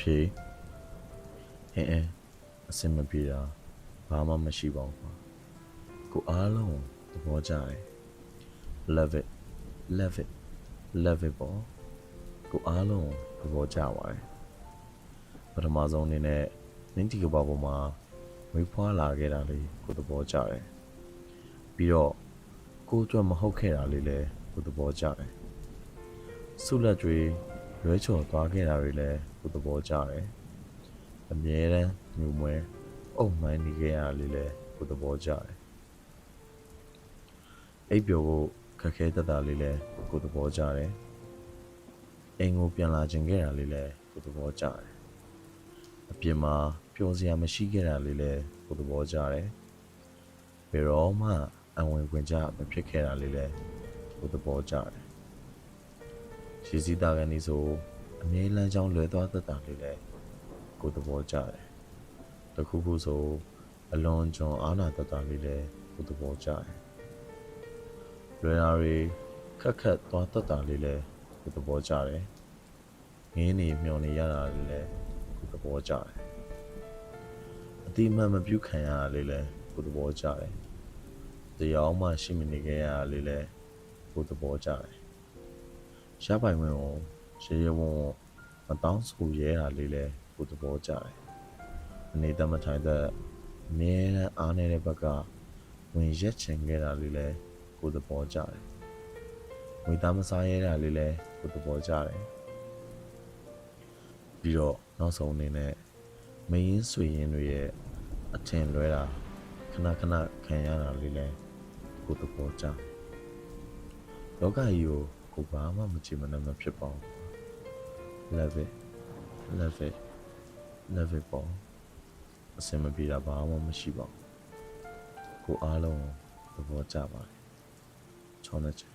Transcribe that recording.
ဖြေအင်းအင်းအစင်မပြေတာဘာမှမရှိပါဘူးကွာကိုအားလုံးသဘောကျတယ် love it love it love it ပေါ့ကိုအားလုံးသဘောကျပါတယ်ပထမဆုံးအနေနဲ့နင်းတီကဘာပေါ်မှာမွေးဖွားလာခဲ့တာလေးကိုသဘောကျတယ်ပြီးတော့ကိုအတွက်မဟုတ်ခဲ့တာလေးလည်းကိုသဘောကျတယ်ဆုလက်တွေလွဲချော်သွားခဲ့တာတွေလည်း ကိုသဘောကျတယ်အမြဲတမ်းညူမွဲအုံမှန်းနေခဲ့ရတာလေးလည်းကိုသဘောကျတယ်အိပ်ပျော်ဖို့ခက်ခဲတတ်တာလေးလည်းကိုသဘောကျတယ်အိမ်ကိုပြန်လာခြင်းခဲ့တာလေးလည်းကိုသဘောကျတယ်အပြင်မှာပျော်စရာမရှိခဲ့တာလေးလည်းကိုသဘောကျတယ်ဘယ်တော့မှအဝင်ခွင့်ကြမဖြစ်ခဲ့တာလေးလည်းကိုသဘောကျတယ်ရှီစီတာကနေဆို အမြဲလမ်းကြောင်းလွယ်သွားတတ်တာလေးလည်းကိုသဘောကျတယ်တခုခုဆိုအလွန်ကျွံအားနာတတ်တာလေးလည်းကိုသဘောကျတယ်လွယ်တာတွေခက်ခက်သွားတတ်တာလေးလည်းကိုသဘောကျတယ်ငင်းနေမျောနေရတာလေးလည်းကိုသဘောကျတယ်အတိအမှန်မပြုတ်ခံရတာလေးလည်းကိုသဘောကျတယ်တရားမှရှိမနေခဲ့ရတာလေးလည်းကိုသဘောကျတယ်ရပိုင်ဝင်ကို ရေရဝုံမတောင်းဆိုရဲတာလေးလည်းကိုသဘောကျတယ်အနေတမထိုင်တဲ့အမြဲတမ်းအားနေတဲ့ဘက်ကဝင်ရက်ချင်ခဲ့တာလေးလည်းကိုသဘောကျတယ်ဝေသားမစားရဲတာလေးလည်းကိုသဘောကျတယ်ပြီးတော့နောက်ဆုံးအနေနဲ့မယင်းဆွေရင်တွေရဲ့အထင်လွဲတာခဏခဏခံရတာလေးလည်းကိုသဘောကျတယ်လောကကြီးကိုကိုဘာမှမချင်မနှမဖြစ်ပါဘူး love it love it love it ပေါ့အစင်မပြေတာဘာမှမရှိပါဘူးကိုအားလုံးသဘောကျပါတယ်ချောင်းနေချင်